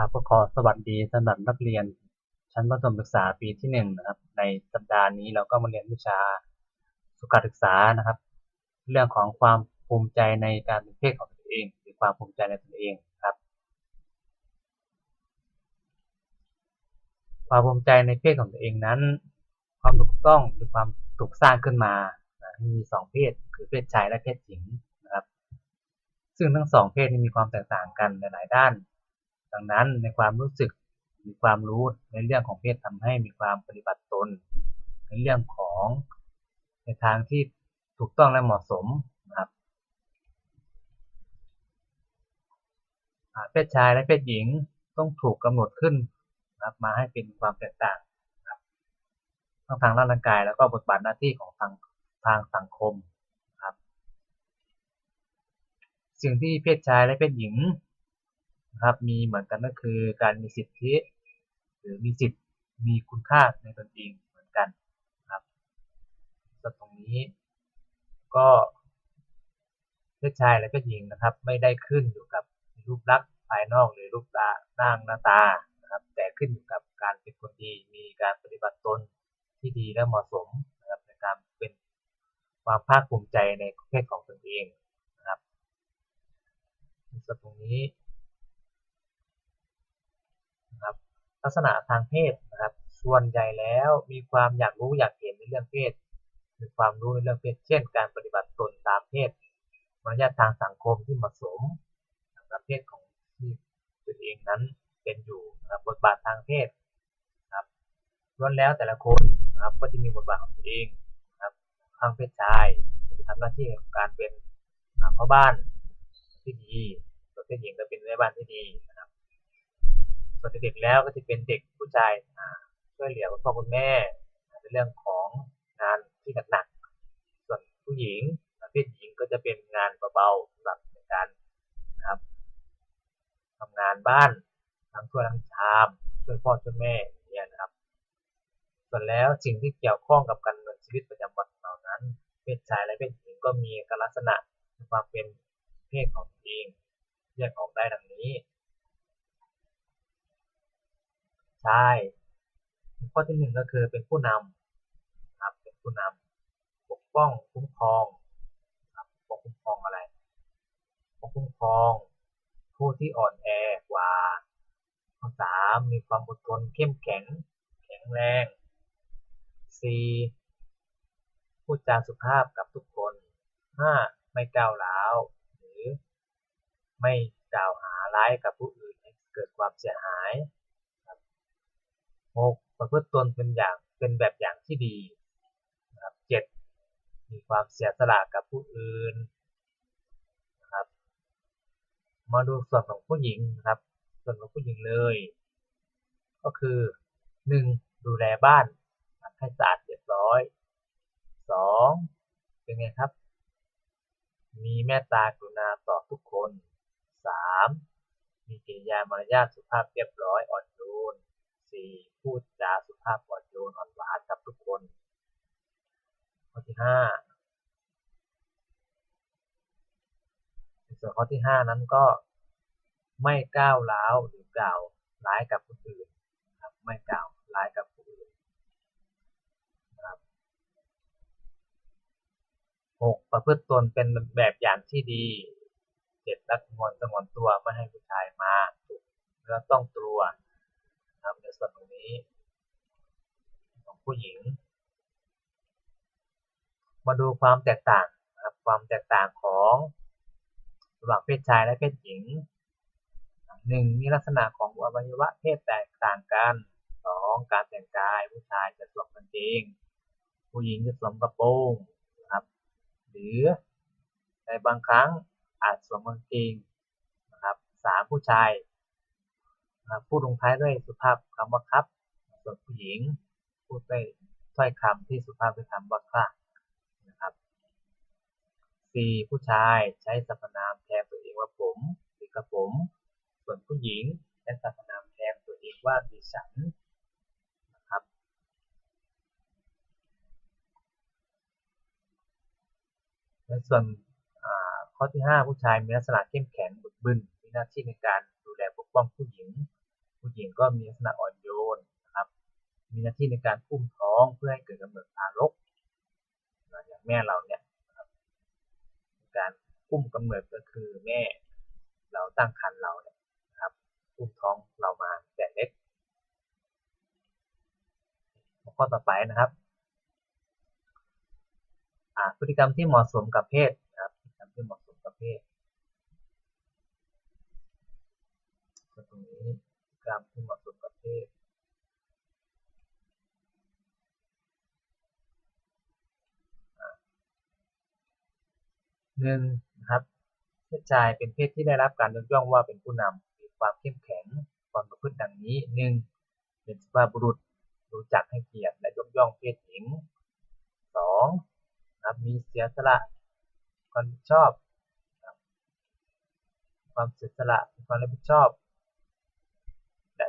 ครับก็ขอสวัสดีสำหรับนักเรียน ชั้นประถมศึกษาปีที่หนึ่งนะครับ ในสัปดาห์นี้เราก็มาเรียนวิชาสุขศึกษานะครับ เรื่องของความภูมิใจในการเป็นเพศของตนเอง หรือความภูมิใจในตนเองครับ ความภูมิใจในเพศของตัวเองนั้น ความถูกต้องหรือความถูกสร้างขึ้นมานะมีสองเพศคือเพศชายและเพศหญิงนะครับ ซึ่งทั้งสองเพศนี้มีความแตกต่างกันในหลายด้าน ดังนั้นในความรู้สึกมีความรู้ในเรื่องของเพศทำให้มีความปฏิบัติตน ในเรื่องของในทางที่ถูกต้องและเหมาะสมนะครับเพศชายและเพศหญิงต้องถูกกำหนดขึ้นนะครับมาให้เป็นความแตกต่างนะครับทั้งทางร่างกายแล้วก็บทบาทหน้าที่ของทางทางสังคมนะครับ สิ่งที่เพศชายและเพศหญิง นะครับ มีเหมือนกันก็คือการมีสิทธิ หรือมีสิทธิ์มีคุณค่าในตนเองเหมือนกันครับส่วนตรงนี้ ก็เพศชายและเพศหญิงนะครับ ไม่ได้ขึ้นอยู่กับรูปลักษณ์ภายนอกหรือรูปร่างหน้าตานะครับ แต่ขึ้นอยู่กับการเป็นคนดี มีการปฏิบัติตนที่ดีและเหมาะสมนะครับในการเป็นความภาคภูมิใจในเพศของตนเองนะครับส่วนตรงนี้นะครับ ลักษณะทางเพศนะครับ ส่วนใหญ่แล้วมีความอยากรู้อยากเห็นในเรื่องเพศมีความรู้ในเรื่องเพศ เช่น การปฏิบัติตนตามเพศมารยาททางสังคมที่เหมาะสมกับเพศของที่ตัวเองนั้นเป็นอยู่นะครับบทบาททางเพศนะครับล้วนแล้วแต่ละคนนะครับก็จะมีบทบาทของตัวเองนะครับทางเพศชายจะทำหน้าที่ของการเป็นพ่อบ้านที่ดีส่วเพศหญิงก็เป็นแม่บ้านที่ดี ส่วนเด็กแล้วก็จะเป็นเด็กผู้ชายช่วยเหลือคุณพ่อคุณแม่ในเรื่องของงานที่หนักๆส่วนผู้หญิงเพศหญิงก็จะเป็นงานเบาๆสำหรับในการนะครับทำงานบ้านทั้งถ้วยทั้งชามช่วยพ่อช่วยแม่เนี่ยนะครับส่วนแล้วสิ่งที่เกี่ยวข้องกับการดำเนินชีวิตประจำวันของเรานั้นเพศชายและเพศหญิงก็มีลักษณะความเป็นเพศของตัวเองแยกออกได้ดังนี้ ชายข้อที่หนึ่งก็คือเป็นผู้นำครับ เป็นผู้นำปกป้องคุ้มครองครับปกคุ้มครองอะไรปกคุ้มครอง ผู้ที่อ่อนแอกว่าข้อสามมีความอดทนเข้มแข็ง แข็งแรงสี่พูดจาสุภาพกับทุกคนห้าไม่ก้าวร้าวหรือไม่กล่าวหาร้ายกับผู้อื่นให้เกิดความเสียหาย หกประพฤติตนเป็นอย่างเป็นแบบอย่างที่ดีนะครับเจ็ดมีความเสียสละกับผู้อื่นนะครับ มาดูส่วนของผู้หญิงนะครับ ส่วนของผู้หญิงเลย ก็คือหนึ่งดูแลบ้านให้สะอาดเรียบร้อยสองเป็นไงครับ มีแม่ตากรุณาต่อทุกคนสามมีกิริยามารยาทสุภาพเรียบร้อยอ่อนโยน สี่พูดจาสุภาพอ่อนโยนอ่อนหวานกับทุกคน ข้อที่ห้าส่วนข้อที่ห้านั้นก็ไม่ก้าวร้าวหรือกล่าวร้ายกับคนอื่นครับไม่กล่าวร้ายกับคนอื่นครับหกประพฤติตนเป็นแบบอย่างที่ดีเจ็ดรักงอนสงวนตัวไม่ให้ผู้ชายมาถูกเนื้อต้องตัว ในส่วนตรงนี้ ของผู้หญิง มาดูความแตกต่างนะครับความแตกต่างของระหว่างเพศชายและเพศหญิงหนึ่งมีลักษณะของอวัยวะเพศแตกต่างกันสองการแต่งกายผู้ชายจะสวมกางเกงผู้หญิงจะสวมกระโปรงนะครับ หรือในบางครั้งอาจสวมกางเกงนะครับสามผู้ชาย พูดลงท้ายด้วยสุภาพคำว่าครับ ส่วนผู้หญิง พูดด้วยถ้อยคำที่สุภาพด้วยคำว่าค่ะนะครับสี่ผู้ชายใช้สรรพนามแทนตัวเองว่าผมหรือกระผม ส่วนผู้หญิงใช้สรรพนามแทนตัวเองว่าดิฉันนะครับในส่วนข้อที่ 5 ผู้ชายมีลักษณะเข้มแข็งบึกบึนมีหน้าที่ในการ ปกป้องผู้หญิง ผู้หญิงก็มีลักษณะอ่อนโยนนะครับ มีหน้าที่ในการอุ้มท้องเพื่อให้เกิดกำเนิดทารกนะอย่างแม่เราเนี่ยนะครับการอุ้มกำเนิดก็คือแม่เราตั้งครรภ์เราเนี่ยนะครับอุ้มท้องเรามาแต่เล็กข้อต่อไปนะครับพฤติกรรมที่เหมาะสมกับเพศนะครับพฤติกรรมที่เหมาะสมกับเพศตรงนี้พฤติก รรมที่เหมาะสมกับเพศหนึ่งนะครับเพศชายเป็นเพศที่ได้รับการยกย่องว่าเป็นผู้นำมีความเข้มแข็งความประพฤติดังนี้หนึ่งเป็นสุภาพบุรุษรู้จักให้เกียรติและยกย่องเพศหญิงสองครับมีเสียสละความรับผิดชอบ ความเสียสละความรับผิดชอบ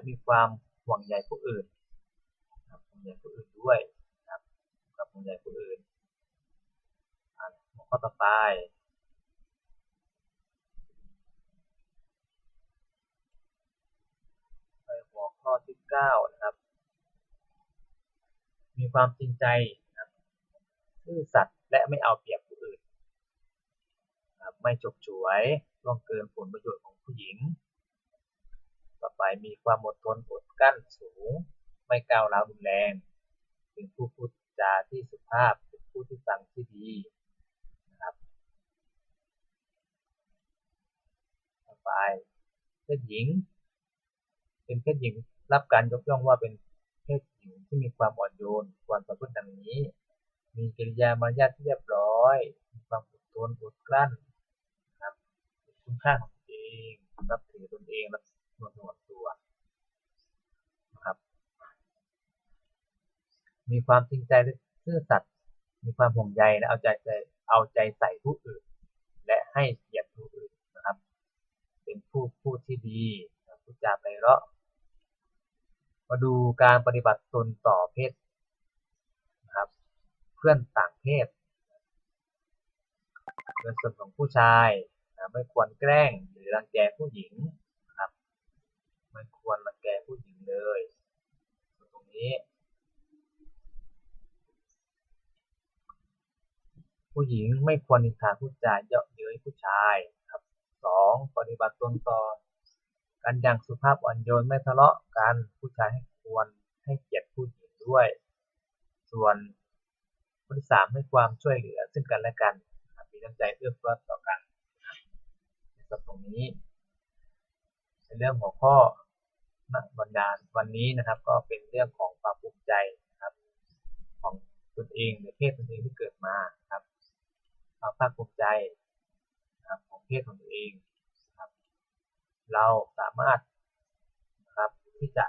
มีความห่วงใยผู้อื่นห่วงใยผู้อื่นด้วยครับกับห่วงใยผู้อื่นข้อต่อไปไปหัวข้อที่9นะครับ มีความจริงใจนะครับซื่อสัตย์และไม่เอาเปรียบผู้อื่นไม่จบฉวยล่วงเกินผลประโยชน์ของผู้หญิง ต่อไปมีความอดทนอดกั้นสูง ไม่ก้าวร้าวรุนแรง เป็นผู้พูดจาที่สุภาพ เป็นผู้ที่ฟังที่ดีนะครับ ต่อไปเพศหญิง เป็นเพศหญิงรับการยกย่องว่าเป็นเพศหญิงที่มีความอ่อนโยน ควรประพฤติดังนี้ มีกิริยามารยาทที่เรียบร้อย มีความอดทนอดกลั้นนะครับคุณค่าของตัวเอง รับถือตนเอง รับ นวลนวลตัวนะครับ มีความจริงใจซื่อสัตย์มีความห่วงใยและเอาใจใจเอาใจใส่ผู้อื่น และให้เกียรติผู้อื่นนะครับ เป็นผู้พูดที่ดีพูดจาไพเราะมาดูการปฏิบัติตนต่อเพศนะครับ เพื่อนต่างเพศในส่วนของผู้ชายไม่ควรแกล้งหรือรังแกผู้หญิงนะครับ ไม่ควรรัง เลยตรงนี้ ผู้หญิงไม่ควรนินทาผู้ชายเยาะเย้ยผู้ชายครับสองปฏิบัติตนต่อกันอย่างสุภาพอ่อนโยนไม่ทะเลาะกันผู้ชายให้ควรให้เกียรติผู้หญิงด้วย ส่วนคนที่สามให้ความช่วยเหลือซึ่งกันและกันมีน้ำใจเอื้อเฟื้อต่อกันในส่วนตรงนี้ในเรื่องหัวข้อ นบรรดาวันนี้นะครับ ก็เป็นเรื่องของความภูมิใจนะครับ ของตนเองในเพศตนเองที่เกิดมาครับความภาคภูมิใจนะครับของเพศของตัวเองครับ เราสามารถนะครับที่จะ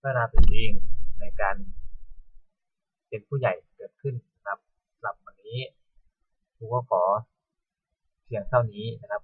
พัฒนาตนเองในการเป็นผู้ใหญ่เกิดขึ้นสำหรับวันนี้ครูก็ขอเพียงเท่านี้นะครับ